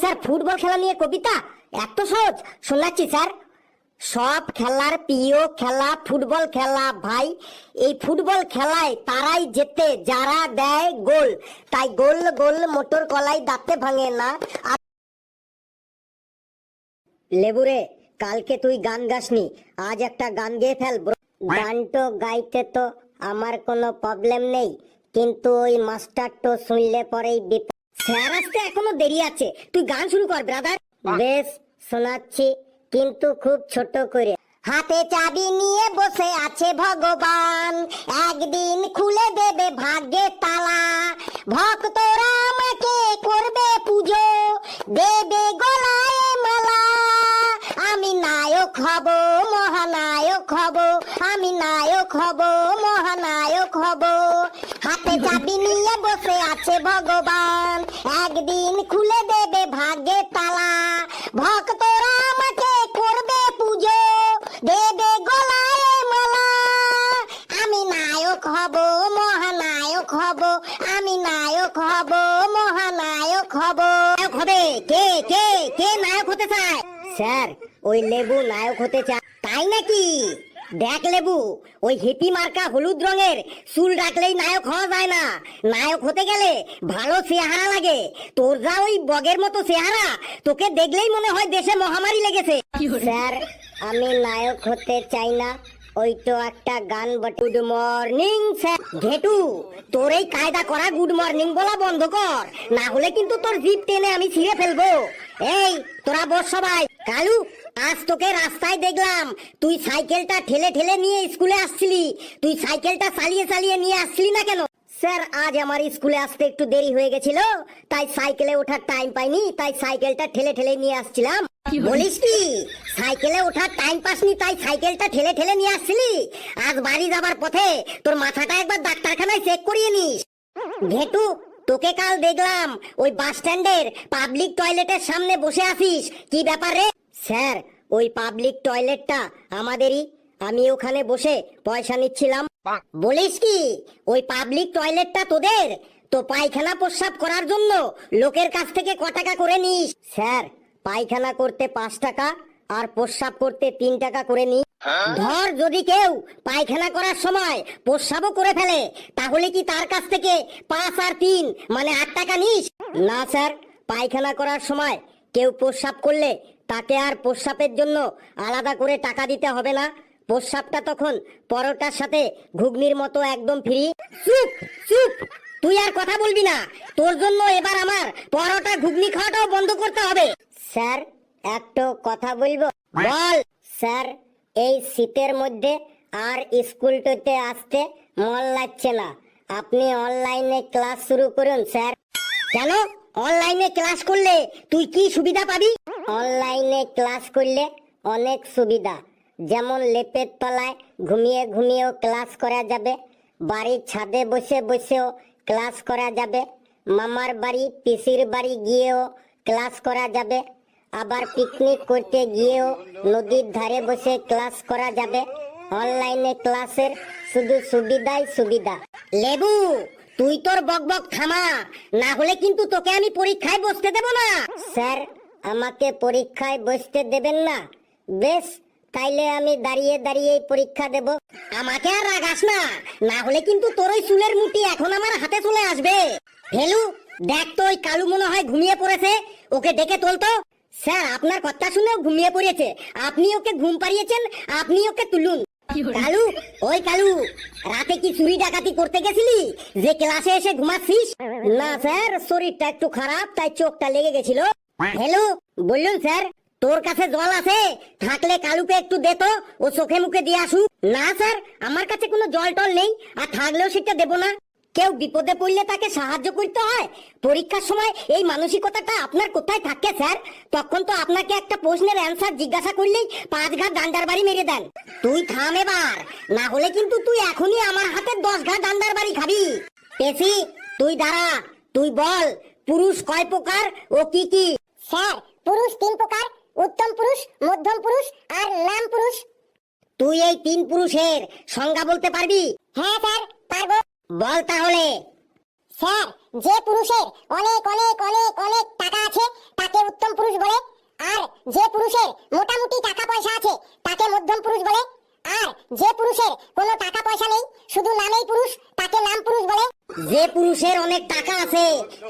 Sir, football খেলা নিয়ে কবিতা? এত সহজ। শোনাচ্ছি, স্যার। সব খেলার প্রিয় খেলা, ফুটবল খেলা, ভাই। এই ফুটবল খেলায় তারাই জেতে, যারা দেয় গোল। তাই গোল গোল মোটর কলাই দাঁতে ভাঙে না। লেবুরে, কালকে তুই গান গাসনি। আজ একটা গান গেয়ে ফেল bro। গানটো গাইতে তো আমার কোনো প্রবলেম নেই। কিন্তু ওই মাস্টার তো শুনলে পরেই বিপদ স্যার আসতে এখনও দেরি আছে। তুই গান শুরু কর ব্রাদার বেশ শোনাচ্ছি কিন্তু খুব ছোট করে। হাতে চাবি নিয়ে বসে আছে ভগবান। একদিন খুলে দেবে ভাগ্যে তালা। ভক্তরা আমাকে করবে পুজো। দেবে গলায় মালা। আমি নায়ক হব মহানায়ক হব। আমি নায়ক হব মহানায়ক হব। হাতে চাবি নিয়ে বসে আছে ভগবান। একদিন খুলে দেবে ভাগ্যে তালা। ভক্তরা আমাকে করবে পুজো। দেবে গলায় মালা। আমি নায়ক হব, মহানায়ক হব। আমি নায়ক হব, মহানায়ক হব। হবে। কে কে কে নায়ক হতে চায়? স্যার, ওই লেবু নায়ক হতে চায়। তাই নাকি? দেখ লেবু ওই হিপি মার্কা হলুদ রঙের চুল রাখলেই নায়ক হওয়া যায় না। নায়ক হতে গেলে ভালো চেহারা লাগে। তোর যা ওই বগের মতো চেহারা তোকে দেখলেই মনে হয় দেশে মহামারী লেগেছে। স্যার আমি নায়ক হতে চাই না। ওই তো একটা গান গুড মর্নিং স্যার। ঘেটু তোর এই কায়দা করা গুড মর্নিং বলা বন্ধ কর। না হলে কিন্তু তোর জিপ টেনে আমি ছিঁড়ে ফেলব। এই তোরা বস সবাই। কালু আজ তোকে রাস্তায় দেখলাম। তুই সাইকেলটা ঠেলে ঠেলে নিয়ে স্কুলে আসছিলি। তুই সাইকেলটা চালিয়ে চালিয়ে নিয়ে আসছিলি না কেন? স্যার আজ আমার স্কুলে আসতে একটু দেরি হয়ে গেছিল তাই সাইকেলে ওঠার টাইম পাইনি তাই সাইকেলটা ঠেলে ঠেলে নিয়ে আসছিলাম। বলিস? কি? সাইকেলে ওঠার টাইম পাসনি তাই সাইকেলটা ঠেলে ঠেলে নিয়ে আসছিলি? আজ বাড়ি যাবার পথে তোর মাথাটা একবার ডাক্তারখানায় চেক করিয়ে নিস। ঘেটু তোকে কাল দেখলাম ওই বাস স্ট্যান্ডের পাবলিক টয়লেটের সামনে বসে আছিস। কি ব্যাপার রে? স্যার ওই পাবলিক টয়লেটটা আমাদেরই। আমি ওখানে বসে পয়সা নিচ্ছিলাম। বলিস কি? ওই পাবলিক টয়লেটটা তোদের? তো পায়খানা প্রস্রাব করার জন্য লোকের কাছ থেকে ক টাকা করে নিস। স্যার পায়খানা করতে পাঁচ টাকা আর প্রস্রাব করতে তিন টাকা করে নি। ধর যদি কেউ পায়খানা করার সময় প্রস্রাবও করে ফেলে তাহলে কি তার কাছ থেকে পাঁচ আর তিন মানে আট টাকা নিস? না স্যার পায়খানা করার সময় কেউ প্রস্রাব করলে তাকে আর প্রস্রাবের জন্য আলাদা করে টাকা দিতে হবে না। প্রস্রাবটা তখন পরোটার সাথে ঘুগনির মতো একদম ফ্রি চুপ চুপ, তুই আর কথা বলবি না। তোর জন্য এবার আমার পরোটা, ঘুগনি খাওয়াটাও বন্ধ করতে হবে। স্যার, একটু কথা বলব? বল। স্যার, এই শীতের মধ্যে আর স্কুলটাতে আসতে মন লাগছে না। আপনি অনলাইনে ক্লাস শুরু করুন, স্যার। কেন? অনলাইনে ক্লাস করলে তুই কি সুবিধা পাবি? অনলাইনে ক্লাস করলে অনেক সুবিধা। যেমন লেপের তলায় ঘুমিয়ে ঘুমিয়েও ক্লাস করা যাবে বাড়ির ছাদে বসে বসেও ক্লাস করা যাবে মামার বাড়ি পিসির বাড়ি গিয়েও ক্লাস করা যাবে আবার পিকনিক করতে গিয়েও নদীর ধারে বসে ক্লাস করা যাবে। অনলাইনে ক্লাসের শুধু সুবিধাই সুবিধা। লেবু! তুই তোর বকবক থামা। না হলে কিন্তু তোকে আমি পরীক্ষায় বসতে দেব না। স্যার, আমাকে পরীক্ষায় বসতে দেবেন না। বেশ, তাইলে আমি দাঁড়িয়ে দাঁড়িয়ে পরীক্ষা দেব। আমাকে আর রাগাস না। না হলে কিন্তু তোর ওই চুলের মুটি এখন আমার হাতে চলে আসবে। হেলু দেখ তো ওই কালু মনে হয় ঘুমিয়ে পড়েছে। ওকে ডেকে তোলতো স্যার, আপনার কথা শুনেও ঘুমিয়ে পড়েছে আপনি ওকে ঘুম পাড়িয়েছেন, আপনি ওকে তুলুন। কালু, ওই কালু, রাতে কি চুরি ডাকাতি করতে গেছিলি? যে ক্লাসে এসে ঘুমাচ্ছিস? না, স্যার, শরীরটা একটু খারাপ, তাই চোখটা লেগে গেছিল। হ্যালো বললুন স্যার, তোর কাছে জল আছে? থাকলে কালুকে একটু দে তো, ও চোখে মুখে দিয়ে আসুক। না, স্যার, আমার কাছে কোনো জল টল নেই, আর থাকলেও সেটা দেবো না। কেউ বিপদে পড়লে তাকে সাহায্য করতে হয়। পরীক্ষার সময় এই মানসিকতাটা আপনার কোথায় থাকে স্যার? তখন তো আপনাকে একটা প্রশ্নের অ্যান্সার জিজ্ঞাসা করলেই পাঁচ ঘাট ডান্ডার বাড়ি মেরে দেন। তুই থাম এবার না হলে কিন্তু তুই এখনই আমার হাতে দশ ঘাট ডান্ডার বাড়ি খাবি। পেশি তুই দাঁড়া তুই বল পুরুষ কয় প্রকার ও কি কি? স্যার পুরুষ তিন প্রকার উত্তম পুরুষ মধ্যম পুরুষ আর নাম পুরুষ। তুই এই তিন পুরুষের সংজ্ঞা বলতে পারবি? হ্যাঁ স্যার পারব। বল তাহলে। স্যার, যে পুরুষের অনেক অনেক অনেক অনেক টাকা আছে, তাকে উত্তম পুরুষ বলে। আর যে পুরুষের মোটামুটি টাকা পয়সা আছে, তাকে মধ্যম পুরুষ বলে। আর যে পুরুষের কোনো টাকা পয়সা নেই, শুধু নামেই পুরুষ, তাকে নাম পুরুষ বলে। যে পুরুষের অনেক টাকা আছে,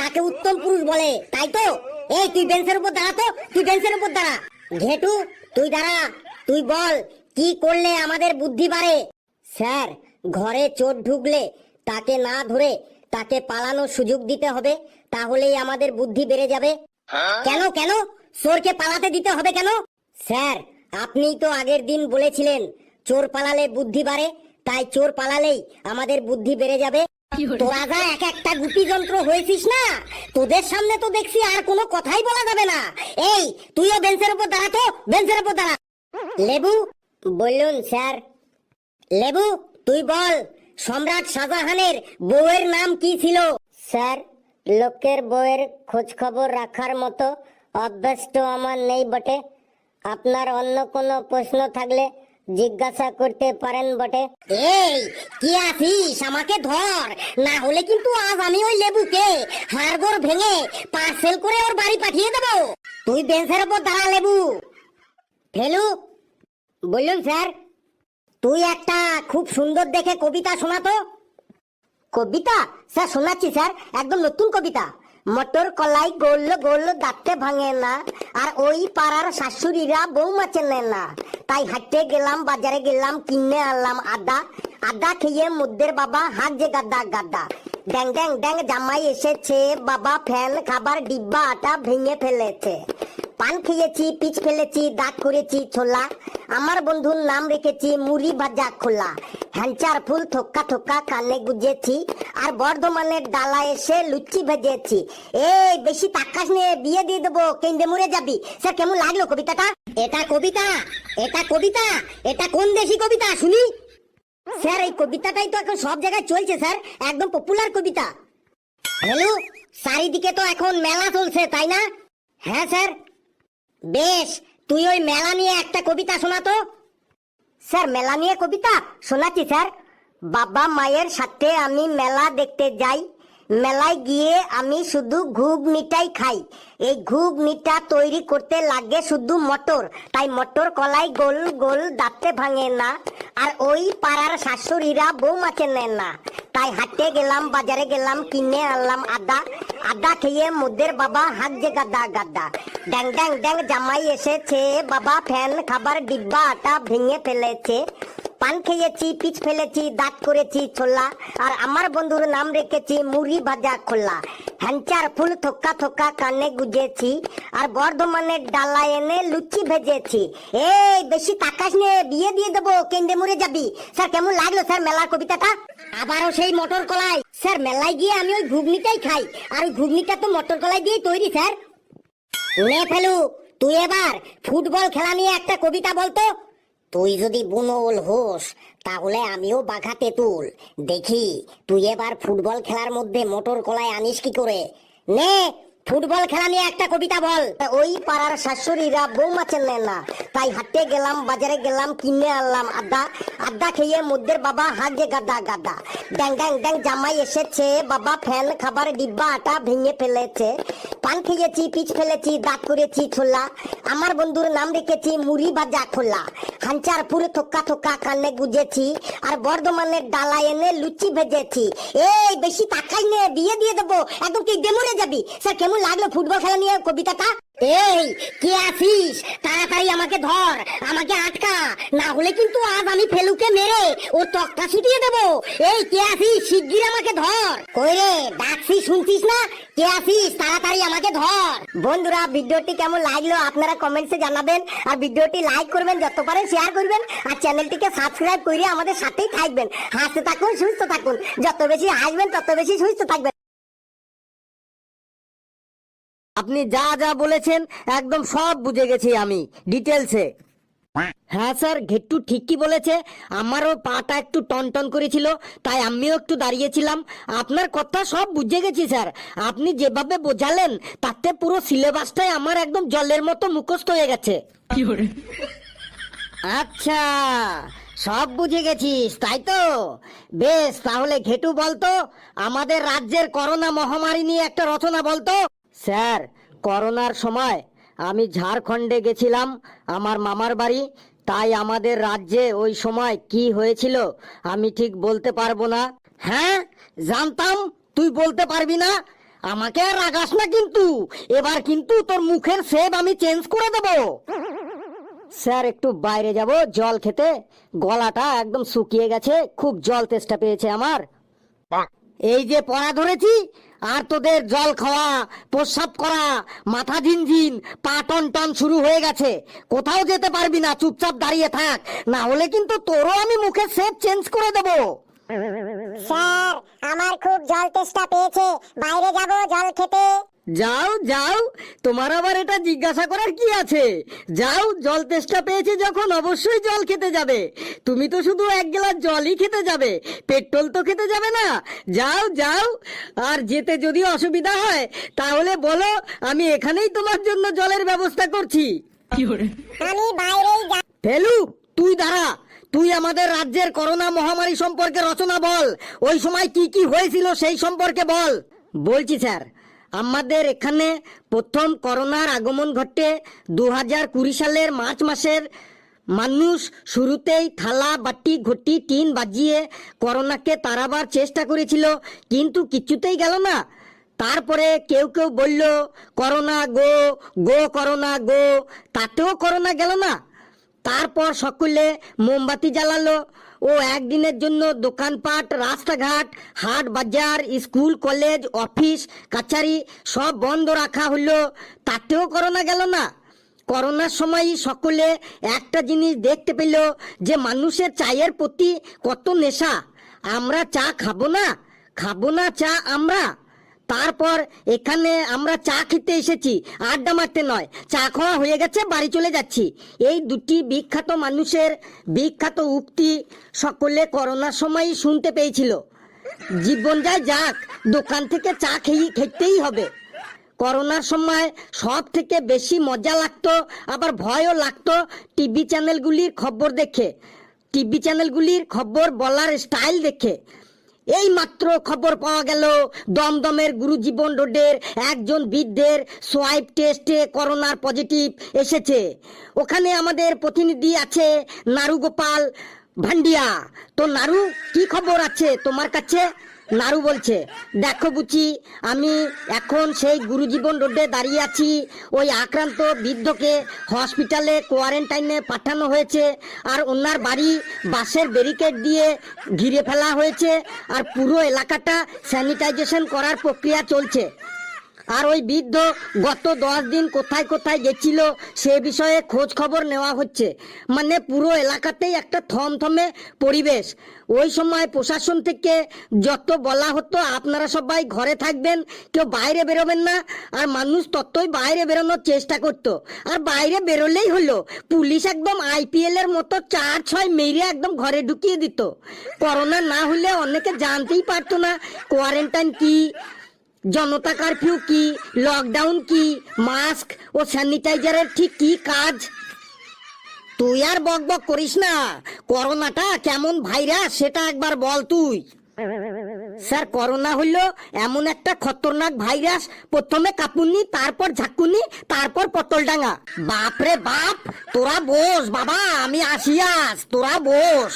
তাকে উত্তম পুরুষ বলে, তাই তো? এই, তুই বেঞ্চের উপর দাঁড়া তো, তুই বেঞ্চের উপর দাঁড়া। ঘেটু, তুই দাঁড়া, তুই বল, কি করলে আমাদের বুদ্ধি বাড়ে? স্যার, ঘরে চোর ঢুকলে তাকে না ধরে তাকে পালানোর সুযোগ দিতে হবে তাহলেই আমাদের বুদ্ধি বেড়ে যাবে। কেন কেন? চোরকে পালাতে দিতে হবে কেন? স্যার আপনি তো আগের দিন বলেছিলেন চোর পালালে বুদ্ধি বাড়ে তাই চোর পালালেই আমাদের বুদ্ধি বেড়ে যাবে। তোরা যা এক একটা গুপি যন্ত্র হয়েছিস না তোদের সামনে তো দেখছি আর কোনো কথাই বলা যাবে না। এই তুইও বেঞ্চের উপর দাঁড়া তো বেঞ্চের উপর দাঁড়া। লেবু বলুন স্যার। লেবু তুই বল সম্রাট শাহজাহানের বউয়ের নাম কি ছিল? স্যার লোকের বউয়ের খোঁজ খবর রাখার মতো অভ্যাস তো আমার নেই বটে। আপনার অন্য কোনো প্রশ্ন থাকলে জিজ্ঞাসা করতে পারেন বটে। এই কি আছিস? আমাকে ধর। না হলে কিন্তু আজ আমি ওই লেবুকে হাড়গোড় ভেঙে পার্সেল করে ওর বাড়ি পাঠিয়ে দেবো। তুই বেঞ্চের ওপর দাঁড়া লেবু। ফেলু। বলুন স্যার তুই একটা খুব সুন্দর দেখে কবিতা শোনাতো কবিতা? স্যার, শোনাচ্ছি, স্যার। একদম নতুন কবিতা। মটর কলাই গোল গোল দাঁতে ভাঙে না, আর ওই পাড়ার শাশুড়িরা বউ বৌমা নেয় না। তাই হাঁটতে গেলাম, বাজারে গেলাম, কিনে আনলাম আদা। আদা খেয়ে মুদ্দের বাবা হাত যে গাদা গাদা। ড্যাং ড্যাং ড্যাং জামাই এসেছে। বাবা ফ্যান খাবার, ডিব্বা, আটা ভেঙে ফেলেছে। পান খেয়েছি, পিচ ফেলেছি দাঁত করেছি, ছোলা। আমার বন্ধুর নাম রেখেছি, মুড়ি ভাজা খোলা। হ্যাঞ্চার ফুল থোকা থোকা কানে গুজেছি। আর বর্ধমানের ডালা এসে লুচি ভেজেছি। এই, বেশি তাকাস নিয়ে বিয়ে দিয়ে দেবো, কেন্দ্রে মরে যাবি। স্যার, কেমন লাগল কবিতাটা? এটা কবিতা এটা কবিতা, এটা কোন দেশি কবিতা? শুনি। স্যার, এই কবিতাটাই তো এখন সব জায়গায় চলছে, স্যার। একদম পপুলার কবিতা। হ্যালো চারিদিকে তো এখন মেলা চলছে, তাই না? হ্যাঁ স্যার। বেশ, তুই ওই মেলা নিয়ে একটা কবিতা শোনা তো। স্যার, মেলা নিয়ে কবিতা? শোনাচ্ছি, স্যার। বাবা মায়ের সাথে আমি মেলা দেখতে যাই। মেলায় গিয়ে আমি শুধু ঘুগ ঘুগনিটাই খাই। এই ঘুগ ঘুগনিটা তৈরি করতে লাগে শুধু মটর। তাই মটর কলাই গোল গোল দাঁতে ভাঙে না, আর ওই পাড়ার শাশুড়িরা বৌমা চেনে না। তাই হাটে গেলাম, বাজারে গেলাম, কিনে আনলাম আদা। আদা খেয়ে মুদের বাবা হাত যে গাদা গাদা। ড্যাং ড্যাং ড্যাং জামাই এসেছে, বাবা ফ্যান খাবার ডিব্বা আটা ভেঙে ফেলেছে। পান খেয়েছি, পিচ ফেলেছি, দাঁত করেছি, ছোলা। আর আমার বন্ধুর নাম রেখেছি মুড়ি ভাজা খোলা। হ্যাঞ্চার ফুল থোকা থোকা কানে গুজেছি, আর বর্ধমানের ডালা এনে লুচি ভেজেছি। এই, বেশি তাকাস নিয়ে বিয়ে দিয়ে দেবো, কেন্দ্রে মরে যাবি। স্যার, কেমন লাগল স্যার মেলার কবিতাটা? আবারও সেই মটর কলাই। স্যার, মেলায় গিয়ে আমি ওই ঘুগনিটাই খাই। আর ওই ঘুগনিটা তো মটর কলাই দিয়েই তৈরি, স্যার। নে ফেলু, তুই এবার ফুটবল খেলা নিয়ে একটা কবিতা বলতো। তুই যদি বুনোল হোস, তাহলে আমিও বাঘা তেঁতুল। দেখি, তুই এবার ফুটবল খেলার মধ্যে মোটর কলায় আনিস কি করে? নে, ফুটবল খেলা নিয়ে একটা কবিতা বল। ওই পাড়ার শাশুড়িরা বৌমা চেনে না। তাই হাটে গেলাম, বাজারে গেলাম, কিনে আনলাম আদা আদা খেয়ে মুদ্দের বাবা যে গাদা গাদা। ড্যাং ড্যাং ড্যাং, জামাই এসেছে, বাবা ফ্যান, খাবার ডিব্বা, আটা ভেঙে ফেলেছে। পান খেয়েছি পিচ ফেলেছি দাঁত করেছি ছোলা। আমার বন্ধুর নাম রেখেছি মুড়ি ভাজা খোলা হাঞ্চার পুরো থোকা থোকা কানে গুজেছি, আর বর্ধমানের ডালা এনে লুচি ভেজেছি। এই, বেশি তাকাই নে, বিয়ে দিয়ে দেবো। একদম তুই মরে যাবি। স্যার, কেমন লাগল ফুটবল খেলা নিয়ে কবিতাটা? এই, কে আছিস? তাড়াতাড়ি আমাকে ধর, আমাকে আটকা। না হলে কিন্তু আজ আমি ফেলুকে মেরে ওর তক্তা ছুটিয়ে দেবো। এই, কে আছিস? শিগগির আমাকে ধর। কই রে, ডাকছি, শুনছিস না? কে আছিস? তাড়াতাড়ি আমাকে ধর। বন্ধুরা, ভিডিওটি কেমন লাগল আপনারা কমেন্টসে জানাবেন। আর ভিডিওটি লাইক করবেন, যত পারেন শেয়ার করবেন। আর চ্যানেলটিকে সাবস্ক্রাইব করে আমাদের সাথেই থাকবেন। হাসতে থাকুন, সুস্থ থাকুন। যত বেশি হাসবেন, তত বেশি সুস্থ থাকবেন। আপনি যা যা বলেছেন একদম সব বুঝে গেছি আমি ডিটেলসে হ্যাঁ স্যার ঘেট্টু ঠিকই বলেছে। আমারও পাটা একটু টন টন করেছিল তাই আমিও একটু দাঁড়িয়েছিলাম। আপনার কথা সব বুঝে গেছি স্যার। আপনি যেভাবে বোঝালেন তাতে পুরো সিলেবাসটাই আমার একদম জলের মতো মুখস্থ হয়ে গেছে। আচ্ছা সব বুঝে গেছিস তাই তো? বেশ তাহলে ঘেটু বলতো আমাদের রাজ্যের করোনা মহামারী নিয়ে একটা রচনা বলতো। স্যার করোনার সময় আমি ঝাড়খণ্ডে গেছিলাম আমার মামার বাড়ি। তাই আমাদের রাজ্যে ওই সময় কি হয়েছিল আমি ঠিক বলতে পারব না। হ্যাঁ জানতাম তুই বলতে পারবি না। আমাকে আর রাগাস না কিন্তু। এবার কিন্তু তোর মুখের সেব আমি চেঞ্জ করে দেবো। স্যার একটু বাইরে যাব জল খেতে। গলাটা একদম শুকিয়ে গেছে খুব জল তেষ্টা পেয়েছে আমার। এই যে পড়া ধরেছি আর তোদের জল খাওয়া, প্রস্রাব করা, মাথা ঝিনঝিন, পা টন টন শুরু হয়ে গেছে। কোথাও যেতে পারবি না, চুপচাপ দাঁড়িয়ে থাক। না হলে কিন্তু তোরও আমি মুখে সেপ চেঞ্জ করে দেব। স্যার, আমার খুব জল তেষ্টা পেয়েছে। বাইরে যাব জল খেতে। যাও যাও তোমার আবার এটা জিজ্ঞাসা করার কি আছে? যাও জল তেষ্টা পেয়েছে যখন অবশ্যই জল খেতে যাবে। তুমি তো শুধু এক গ্লাস জলই খেতে যাবে পেট্রোল তো খেতে যাবে না। যাও যাও আর যেতে যদি অসুবিধা হয় তাহলে বলো আমি এখানেই তোমার জন্য জলের ব্যবস্থা করছি। আমি ফেলু তুই দাঁড়া। তুই আমাদের রাজ্যের করোনা মহামারী সম্পর্কে রচনা বল। ওই সময় কি কি হয়েছিল সেই সম্পর্কে বল। বলছি স্যার। আমাদের এখানে প্রথম করোনার আগমন ঘটে দু হাজার কুড়ি সালের মার্চ মাসের। মানুষ শুরুতেই থালা, বাটি, ঘটি, টিন বাজিয়ে করোনাকে তাড়াবার চেষ্টা করেছিল, কিন্তু কিছুতেই গেল না। তারপরে কেউ কেউ বলল, করোনা গো গো করোনা গো। তাতেও করোনা গেল না। তারপর সকলে মোমবাতি জ্বালালো ও একদিনের জন্য দোকানপাট, রাস্তাঘাট, হাট, বাজার, স্কুল, কলেজ, অফিস, কাছারি সব বন্ধ রাখা হলো। তাতেও করোনা গেল না। করোনার সময় সকলে একটা জিনিস দেখতে পেল যে মানুষের চায়ের প্রতি কত নেশা। আমরা চা খাব না? খাব না চা আমরা? তারপর এখানে আমরা চা খেতে এসেছি, আড্ডা মারতে নয়, চা খাওয়া হয়ে গেছে, বাড়ি চলে যাচ্ছি। এই দুটি বিখ্যাত মানুষের বিখ্যাত উক্তি সকলে করোনার সময়ই শুনতে পেয়েছিল। জীবন যায় যাক, দোকান থেকে চা খেয়ে খেতেই হবে। করোনার সময় সব থেকে বেশি মজা লাগতো, আবার ভয়ও লাগতো টিভি চ্যানেলগুলির খবর দেখে। টিভি চ্যানেলগুলির খবর বলার স্টাইল দেখে। এই মাত্র খবর পাওয়া গেল, দমদমের গুরুজীবন রোডের একজন বৃদ্ধের সোয়াইপ টেস্টে করোনার পজিটিভ এসেছে। ওখানে আমাদের প্রতিনিধি আছে নারু গোপাল ভান্ডিয়া। তো নারু, কি খবর আছে তোমার কাছে? নারু বলছে, দেখো বুচি, আমি এখন সেই গুরুজীবন রোডে দাঁড়িয়ে আছি। ওই আক্রান্ত বৃদ্ধকে হসপিটালে কোয়ারেন্টাইনে পাঠানো হয়েছে আর ওনার বাড়ি বাসের ব্যারিকেড দিয়ে ঘিরে ফেলা হয়েছে আর পুরো এলাকাটা স্যানিটাইজেশন করার প্রক্রিয়া চলছে। আর ওই বৃদ্ধ গত দশ দিন কোথায় কোথায় গেছিল, সে বিষয়ে খোঁজ খবর নেওয়া হচ্ছে। মানে পুরো এলাকাতেই একটা থমথমে পরিবেশ। ওই সময় প্রশাসন থেকে যত বলা হতো, আপনারা সবাই ঘরে থাকবেন, কেউ বাইরে বেরোবেন না। আর মানুষ ততই বাইরে বেরোনোর চেষ্টা করত। আর বাইরে বেরোলেই হলো, পুলিশ একদম আইপিএল এর মতো চার ছয় মেরে একদম ঘরে ঢুকিয়ে দিত। করোনা না হলে অনেকে জানতেই পারতো না, কোয়ারেন্টাইন কি জনতা কারফিউ কি? লকডাউন কি? মাস্ক ও স্যানিটাইজারের ঠিক কি কাজ? তুই আর বক বক করিস না। করোনাটা কেমন ভাইরাস সেটা একবার বল তুই। স্যার, করোনা হলো এমন একটা খতরনাক ভাইরাস প্রথমে কাপুনি, তারপর ঝাকুনি, তারপর পটলডাঙ্গা। বাপ রে বাপ, তোরা বস, বাবা, আমি আসিয়াস, তোরা বস।